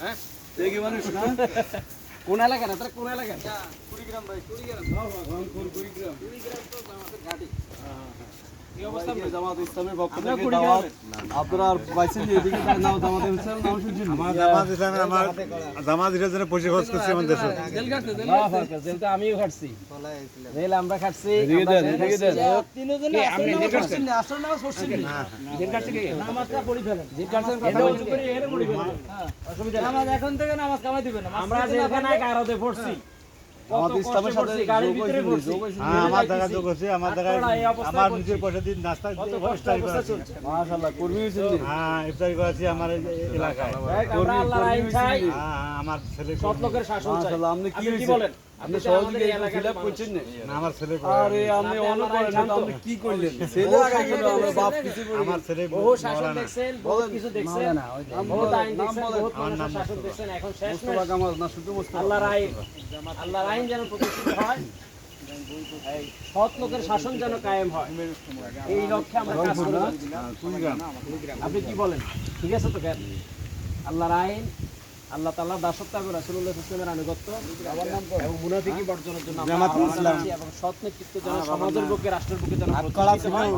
হ্যাঁ? দেখি মানুষ না? কোন এলাকা না তারা কোন এলাকা কুড়িগ্রাম ভাই কুড়িগ্রাম। রংপুর কুড়িগ্রাম। কুড়িগ্রাম তো আমাদের ঘাটি। জামাত ইসলামের পক্ষ থেকে দাওয়াত। আপনারা পাইছেন যে এদিকে নাম জামাত ইসলাম নাম শুনছেন? আমার জামাত ইসলামের আমার জামাত ইসলামের জন্য পয়সা খরচ করছি আমার দেশে। জেল কাটছে জেল বাহ, বাহ, জেল তো আমিও খাটছি। জেল আমরা খাটছি এদিকে দেন, এদিকে দেন। তিনজনে আপনি জেল কাটছেন? না, আসল নামাজ পড়ছেন না। জেল কাটছে কে? নামাজটা পড়ি ফেলেন। জেল কাটছেন কথা এটা বলছে উঁচু কে? করে এখানে পড়ি। ফেলেন। হ্যাঁ, অসুবিধা নামাজ এখন থেকে নামাজ কামাই দিবে না। আমরা যেখানে কারাতে পড়ছি। কত ইসলামের সাথে যোগ হয়েছিল, হয়েছিল। হ্যাঁ আমার দেখা যোগ আছে আমার দেখা আমার নিজের পয়সা দিয়ে নাস্তা ইফতারি চলছে। মাশাআল্লাহ কর্মী হয়েছেন হ্যাঁ ইফতারি করাছি আমার এই এলাকায়। দেখ, আমরা আল্লাহর আইন চাই, হ্যাঁ, আমার ছেলে সৎ লোকের শাসন চাই। আপনি কি আপনি কি হয়েছে? বলেন? আপনি সহযোগী আমাদের এই এলাকার ফিল আপ মানুষ। করছেন না না, আমার ছেলে আরে আপনি আপনি করেন আইন না, তো জানতো? আপনি কি করলেন ছেলে বহু আগে শাসন গেল আমরা বাপ দেখেন? কিছু আমার ছেলে বহু শাসন দেখছেন বহুত কিছু দেখছেন মাওলানা, ওই যে। বহুত আইন দেখছেন বহুত মানুষের শাসন দেখছেন এখন শেষ মোস্তফা কামাল না শুধু মোস্তফা আল্লাহর আইন আল্লাহর আইন যেন প্রতিষ্ঠিত হয় সৎ লোকের শাসন যেন কায়েম হয় এই লক্ষ্যে আমরা কাজ আপনি কি বলেন ঠিক আছে তো কেন আল্লাহর আইন আল্লাহ তাল্লাহ দাসত্ব এবং রাসুল্লাহ ইসলামের আনুগত্য এবং মুনাফিকি বর্জনের জন্য এবং সৎ নেতৃত্ব যেন সমাজের পক্ষে রাষ্ট্রের পক্ষে যেন হয়।